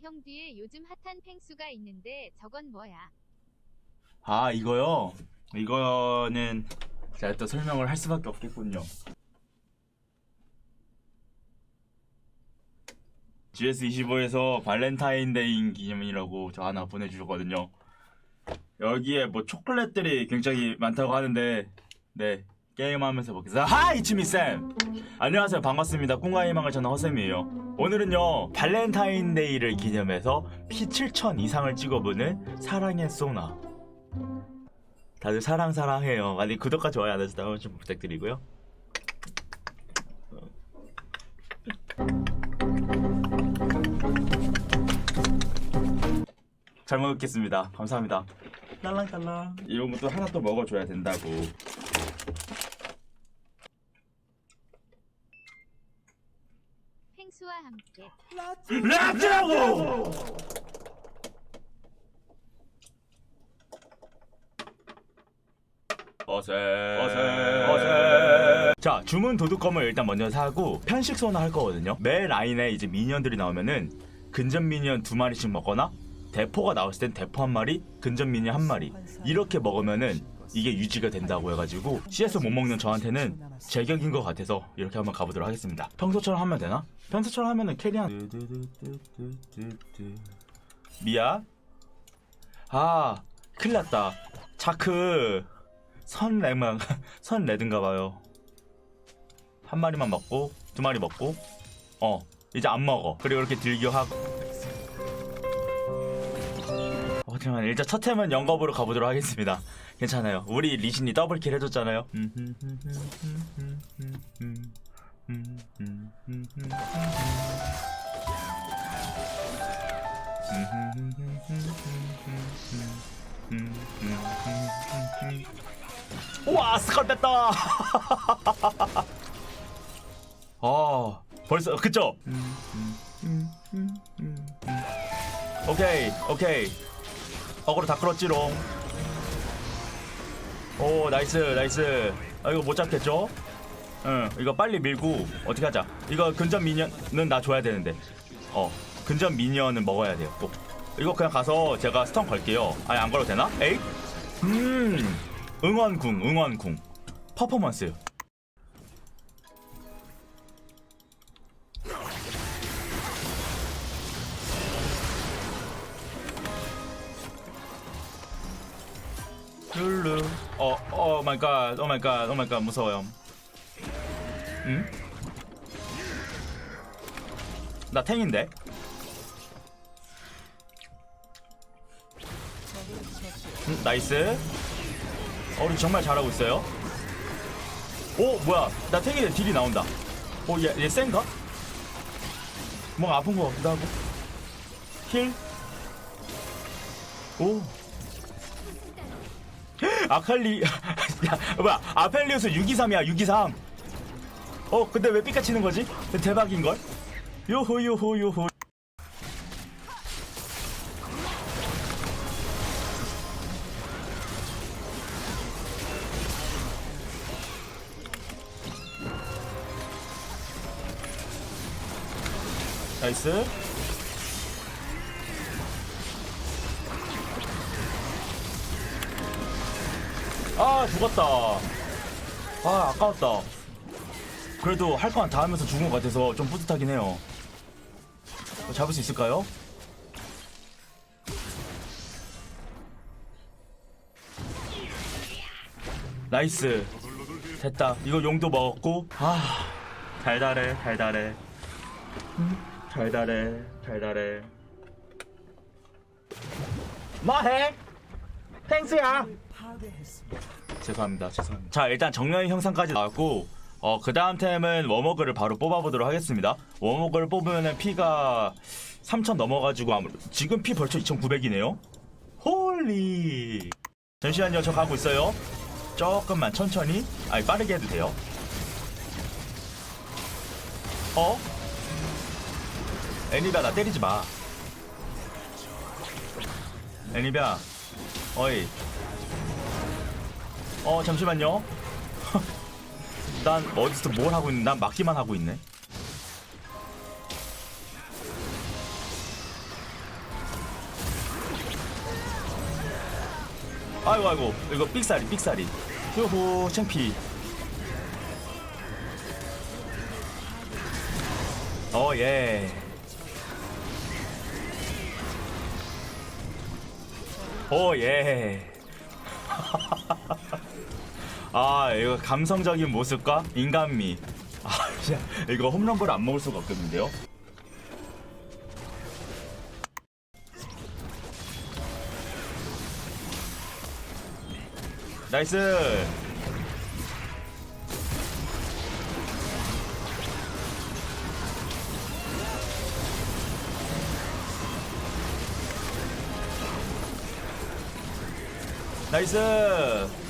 형 뒤에 요즘 핫한 펭수가 있는데 저건 뭐야? 아 이거요? 이거는 제가 또 설명을 할 수밖에 없겠군요. GS25에서 발렌타인데이 기념이라고 저 하나 보내주셨거든요. 여기에 뭐 초콜릿들이 굉장히 많다고 하는데 네 게임하면서 먹겠습니다. 하이 치미쌤! 안녕하세요 반갑습니다. 꿈과 희망을 저는 허쌤이에요. 오늘은요 발렌타인데이를 기념해서 피 7천 이상을 찍어보는 사랑의 소나 다들 사랑 사랑해요. 많이 구독과 좋아요 안 해주시면 좀 부탁드리고요. 잘 먹겠습니다. 감사합니다. 딸랑딸랑. 이런 것도 하나 또 먹어줘야 된다고. 랍즈라고! 어세. 어세. 어세. 자 주문 도둑검을 일단 먼저 사고 편식 소나 할 거거든요. 매 라인에 이제 미니언들이 나오면은 근접 미니언 두 마리씩 먹거나 대포가 나왔을 땐 대포 한 마리 근접 미니언 한 마리. 이렇게 먹으면은 이게 유지가 된다고 해가지고 CS 못 먹는 저한테는 제격인 것 같아서 이렇게 한번 가보도록 하겠습니다. 평소처럼 하면 되나? 평소처럼 하면은 캐리한 미야 아 큰일 났다. 자크 선 레만 선 레드인가 봐요. 한 마리만 먹고 두 마리 먹고 어 이제 안 먹어. 그리고 이렇게 들교하고 어, 하지만 일단 첫 템은 영겁으로 가보도록 하겠습니다. 괜찮아요. 우리 리신이 더블킬 해줬잖아요. 우와 스컬 뺐다. 아 벌써 그쵸? 오케이 오케이 어그로 다 끌었지롱. 오 나이스 나이스. 아 이거 못 잡겠죠? 응. 이거 빨리 밀고 어떻게 하자. 이거 근접 미니언은 나 줘야 되는데. 어 근접 미니언은 먹어야 돼요 꼭. 이거 그냥 가서 제가 스턴 걸게요. 아니 안 걸어도 되나? 에잇? 음 응원궁 응원궁. 퍼포먼스 룰루 어오 마이 갓, 오 마이 갓, 오 마이 갓 무서워요. 응? 나 탱인데. 음, 나이스. 어, 우리 정말 잘하고 있어요. 오 뭐야? 나 탱인데 딜이 나온다. 오얘얘 얘 센가? 뭔가 아픈 거 같기도 하고. 힐. 오. 아칼리 야 뭐야 아펠리우스 623이야 623 어 근데 왜 삐까 치는 거지? 대박인걸? 요호 요호 요호 나이스 아 죽었다. 아 아까웠다. 그래도 할거다 하면서 죽은 것 같아서 좀 뿌듯하긴 해요. 어, 잡을 수 있을까요? 나이스. 됐다. 이거 용도 먹었고. 아 달달해 달달해. 음, 달달해 달달해. 뭐해? 탱스야 죄송합니다. 죄송합니다. 자, 일단 정면 형상까지 나왔고 어, 그 다음 템은 워머그를 바로 뽑아보도록 하겠습니다. 워머그를 뽑으면 피가 3000 넘어가지고 아무 지금 피 벌써 2900이네요. 홀리. 잠시만요. 저 가고 있어요. 조금만 천천히. 아니, 빠르게 해도 돼요. 어? 애니비야, 나 때리지 마. 애니비야. 어이. 어 잠시만요. 난 어디서 뭘 하고 있는 난 막기만 하고 있네. 아이고 아이고 이거 삑사리 삑사리. 요호 창피. 어예. 오예. 어, 아 이거 감성적인 모습과 인간미. 아 이거 홈런볼 안 먹을 수가 없겠는데요? 나이스! 나이스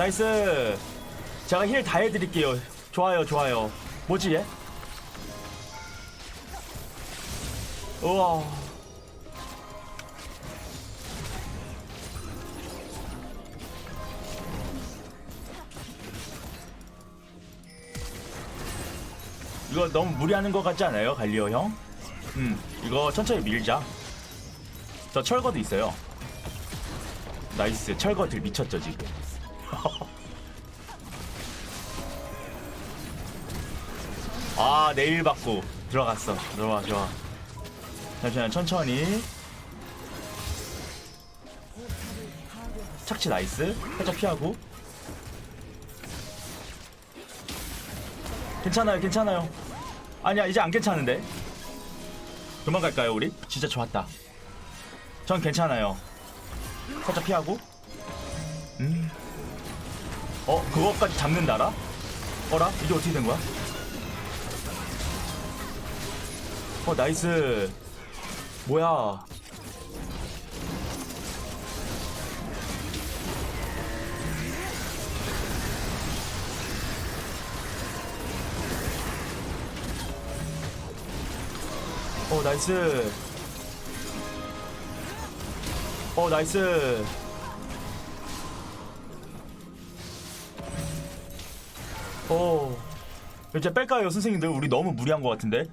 나이스. 제가 힐 다 해드릴게요. 좋아요 좋아요. 뭐지 얘? 우와. 이거 너무 무리하는 것 같지 않아요 갈리오 형? 음 이거 천천히 밀자. 저 철거도 있어요. 나이스 철거들 미쳤죠 지금 아 내일 받고 들어갔어. 좋아 좋아 잠시만 천천히. 착지 나이스. 살짝 피하고. 괜찮아요 괜찮아요. 아니야 이제 안 괜찮은데. 그만 갈까요 우리? 진짜 좋았다. 전 괜찮아요. 살짝 피하고. 음. 어 그것까지 잡는다라? 어라? 이게 어떻게 된 거야? 어 나이스 뭐야 어 나이스 어 나이스 어 이제 뺄까요 선생님들? 우리 너무 무리한 것 같은데?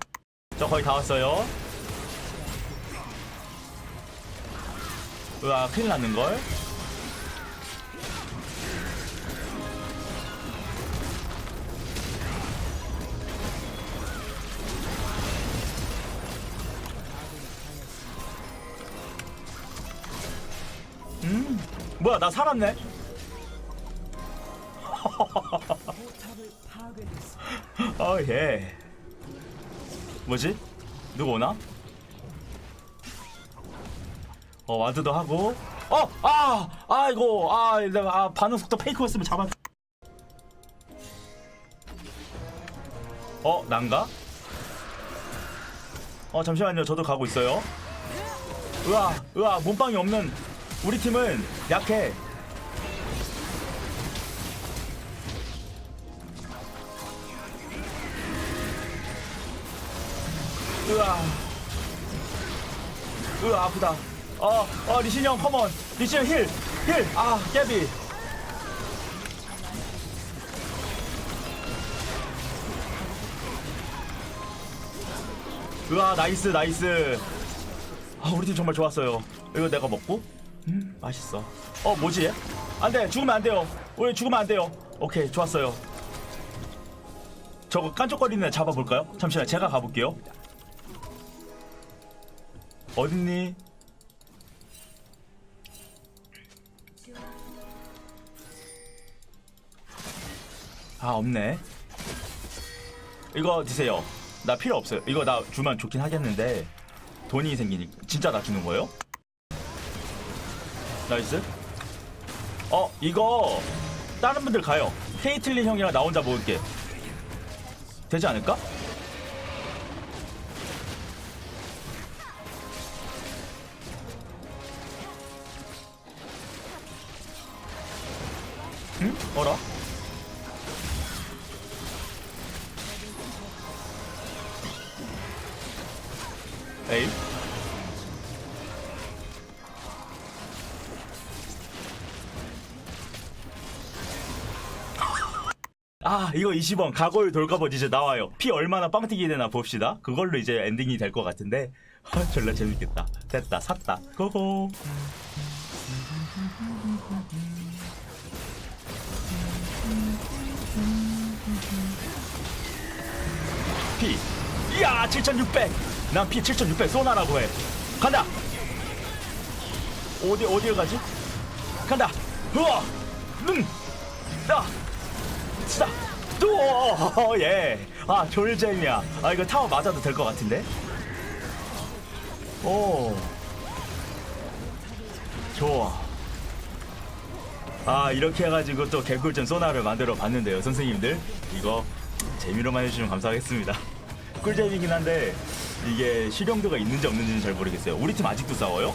저 거의 다 왔어요. 으아 큰일 났는걸. 음 뭐야 나 살았네 어 예. 뭐지? 누구 오나? 어 와드도 하고. 어 아 아이고 아 내가 아 반응 속도 페이크였으면 잡았 어 난가? 어 잠시만요. 저도 가고 있어요. 으아 으아 몸빵이 없는 우리 팀은 약해 으아. 으아 아프다. 어 어 리신 형 컴온 리신 힐 힐 아 깨비. 으아 나이스 나이스. 아 우리 팀 정말 좋았어요. 이거 내가 먹고? 음 맛있어. 어 뭐지 얘? 안돼 죽으면 안 돼요. 우리 죽으면 안 돼요. 오케이 좋았어요. 저거 깐족거리는 애 잡아볼까요? 잠시만 제가 가볼게요 어딨니? 아 없네 이거 드세요 나 필요 없어요 이거 나 주면 좋긴 하겠는데 돈이 생기니까 진짜 나 주는 거예요? 나이스 어 이거 다른 분들 가요 케이틀린 형이랑 나 혼자 먹을게 되지 않을까? 응? 어라? 에이? 아 이거 20원 가골 돌가봇 이제 나와요 피 얼마나 빵튀기 되나 봅시다 그걸로 이제 엔딩이 될 것 같은데 아, 졸라 재밌겠다. 됐다, 샀다. 고고. 야, 7,600. 난 피 7,600 쏘나라고 해. 간다. 어디 어디에 가지? 간다. 우와. 능. 나. 스다. 또 예. 아, 졸잼이야. 아, 이거 타워 맞아도 될 것 같은데. 오. 좋아. 아, 이렇게 해가지고 또 개꿀잼 소나를 만들어 봤는데요, 선생님들. 이거 재미로만 해주시면 감사하겠습니다. 꿀잼이긴 한데, 이게 실용도가 있는지 없는지는 잘 모르겠어요. 우리 팀 아직도 싸워요?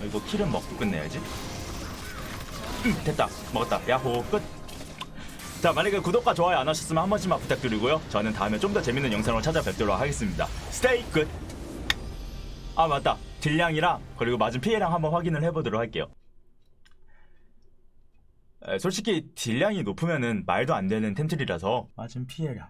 아, 이거 킬은 먹고 끝내야지. 음, 됐다. 먹었다. 야호. 끝. 자, 만약에 구독과 좋아요 안 하셨으면 한 번씩만 부탁드리고요. 저는 다음에 좀 더 재밌는 영상으로 찾아뵙도록 하겠습니다. 스테이 끝. 아, 맞다. 딜량이랑 그리고 맞은 피해량 한번 확인을 해보도록 할게요. 에, 솔직히 딜량이 높으면은 말도 안 되는 템틀이라서 맞은 피해량